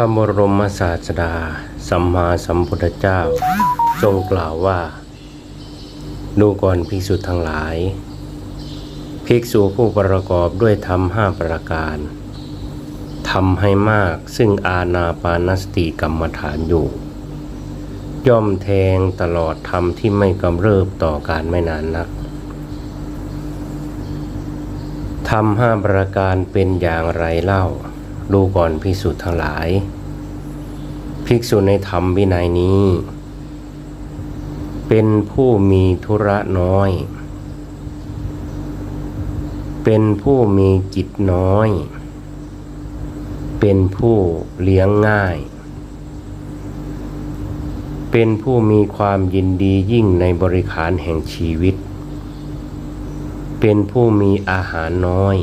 ระบรมศาสดา สัมมาสัมพุทธเจ้า ทรงกล่าวว่า ดูก่อนภิกษุทั้งหลาย ภิกษุผู้ประกอบด้วยธรรมห้าประการทำให้มากซึ่งอาณาปานสติกรรมฐานอยู่ ย่อมแทงตลอดธรรมที่ไม่กำเริบต่อการไม่นานนักทำห้าประการเป็นอย่างไรเล่า ดูก่อนภิกษุทั้งหลาย ภิกษุในธรรมวินัยนี้ เป็นผู้มีธุระน้อย เป็นผู้มีจิตน้อย เป็นผู้เลี้ยงง่าย เป็นผู้มีความยินดียิ่งในบริขารแห่งชีวิต เป็นผู้มีอาหารน้อย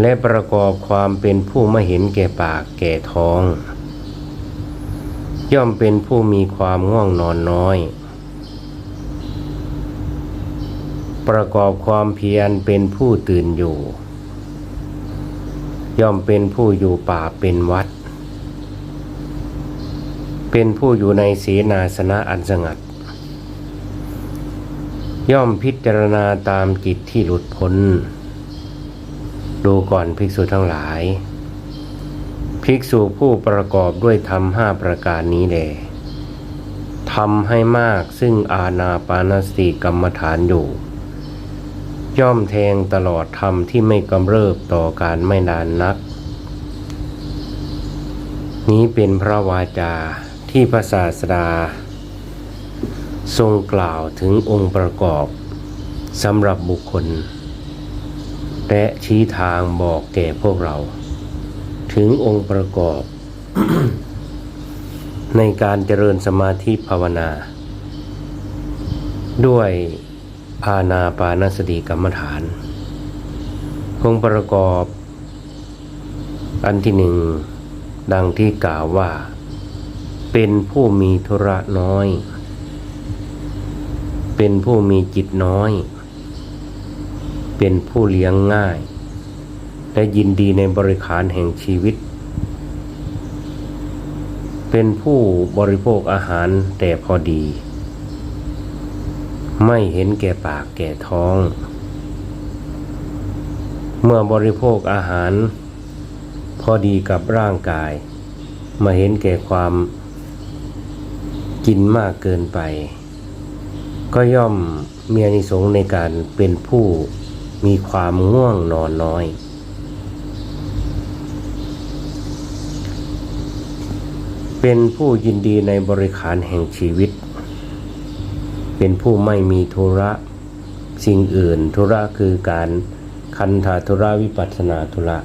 และประกอบความเป็นผู้ไม่เห็นแก่ปากแก่ท้อง ย่อมเป็นผู้มีความง่วงนอนน้อย ประกอบความเพียรเป็นผู้ตื่นอยู่ ย่อมเป็นผู้อยู่ป่าเป็นวัด เป็นผู้อยู่ในเสนาสนะอันสงัด ย่อมพิจารณาตามจิตที่หลุดพ้น ดูก่อนภิกษุทั้งหลาย ภิกษุผู้ประกอบด้วยธรรมห้าประการนี้แลทำให้มากซึ่งอาณาปานสติกรรมฐานอยู่ ย่อมแทงตลอดธรรมที่ไม่กำเริบต่อการไม่นานนัก นี้เป็นพระวาจาที่พระศาสดา ทรงกล่าวถึงองค์ประกอบสำหรับบุคคล และชี้ทางบอกแก่พวกเรา ถึงองค์ประกอบ ในการเจริญสมาธิภาวนา ด้วยอาณาปานสติกรรมฐาน องค์ประกอบ อันที่หนึ่ง ดังที่กล่าวว่า เป็นผู้มีธุระน้อย เป็นผู้มีจิตน้อย เป็นผู้เลี้ยงง่าย และยินดีในบริขารแห่งชีวิต เป็นผู้บริโภคอาหารแต่พอดี ไม่เห็นแก่ปากแก่ท้อง เมื่อบริโภคอาหาร พอดีกับร่างกาย มาเห็นแก่ความกินมากเกินไป ก็ย่อมมีอนิสงส์ในการเป็นผู้ มีความง่วงนอนน้อย เป็นผู้ยินดีในบริขารแห่งชีวิต เป็นผู้ไม่มีธุระสิ่งอื่น ธุระคือการคันธาธุระวิปัสนาธุระ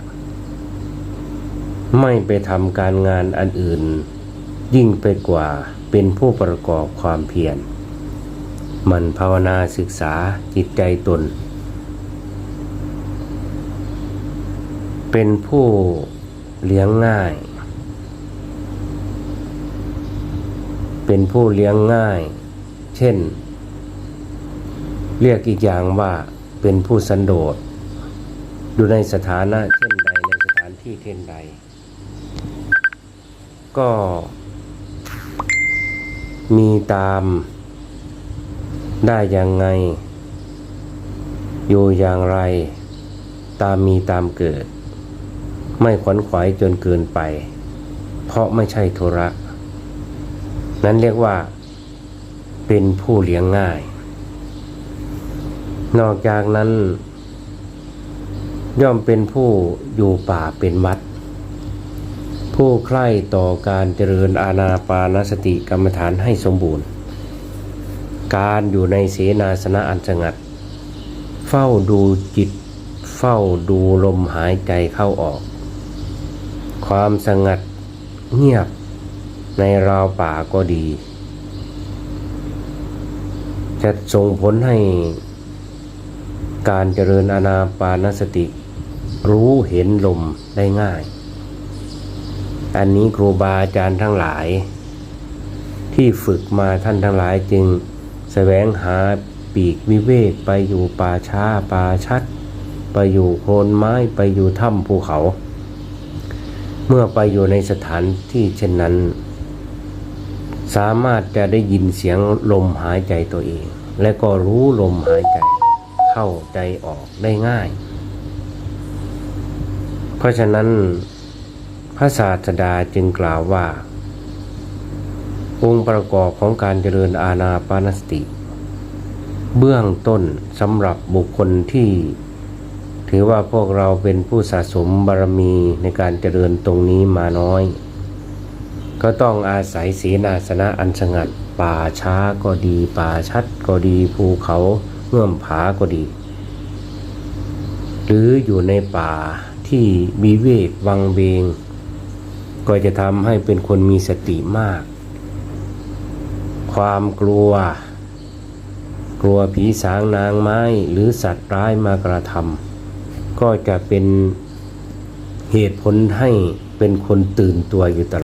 ไม่ไปทำการงานอันอื่น ยิ่งไปกว่าเป็นผู้ประกอบความเพียรมันภาวนาศึกษาจิตใจตน เป็นผู้เลี้ยงง่าย เป็นผู้เลี้ยงง่าย เช่น เรียกอีกอย่างว่าเป็นผู้สันโดษอยู่ในสถานะเช่นใดในสถานที่เช่นใด ก็มีตามได้อย่างไง อยู่อย่างไร ตามมีตามเกิด ไม่ขวนขวายจนเกินไป เพราะไม่ใช่ธุระ นั้นเรียกว่า เป็นผู้เลี้ยงง่าย นอกจากนั้น ย่อมเป็นผู้อยู่ป่าเป็นวัด ผู้ใคร่ต่อการเจริญอาณาปานสติกรรมฐานให้สมบูรณ์ การอยู่ในเสนาสนะอันสงัด เฝ้าดูจิตเฝ้าดูลมหายใจเข้าออก ความสงัดเงียบในราวป่าก็ดี จะส่งผลให้การเจริญอาณาปานสติ รู้เห็นลมได้ง่าย อันนี้ครูบาอาจารย์ทั้งหลาย ที่ฝึกมาท่านทั้งหลายจึงแสวงหาปีกวิเวกไปอยู่ป่าช้าป่าชัด ไปอยู่โคนไม้ไปอยู่ถ้ำภูเขา เมื่อไปอยู่ในสถานที่เช่นนั้น สามารถจะได้ยินเสียงลมหายใจตัวเอง และก็รู้ลมหายใจเข้าใจออกได้ง่าย เพราะฉะนั้นพระศาสดาจึงกล่าวว่า องค์ประกอบของการเจริญอาณาปานสติ เบื้องต้นสำหรับบุคคลที่ ถือว่าพวกเราเป็นผู้สะสมบารมีในการเจริญตรงนี้มาน้อย ก็ต้องอาศัยศีนาสนะอันสงัด ป่าช้าก็ดี ป่าชัดก็ดีภูเขาเงื่อมผาก็ดี หรืออยู่ในป่าที่มีเวกวังเวง ก็จะทำให้เป็นคนมีสติมาก ความกลัว กลัวผีสางนางไม้หรือสัตว์ร้ายมากระทำ ก็จะเป็นเหตุผลให้เป็นคนตื่นตัวอยู่ตลอด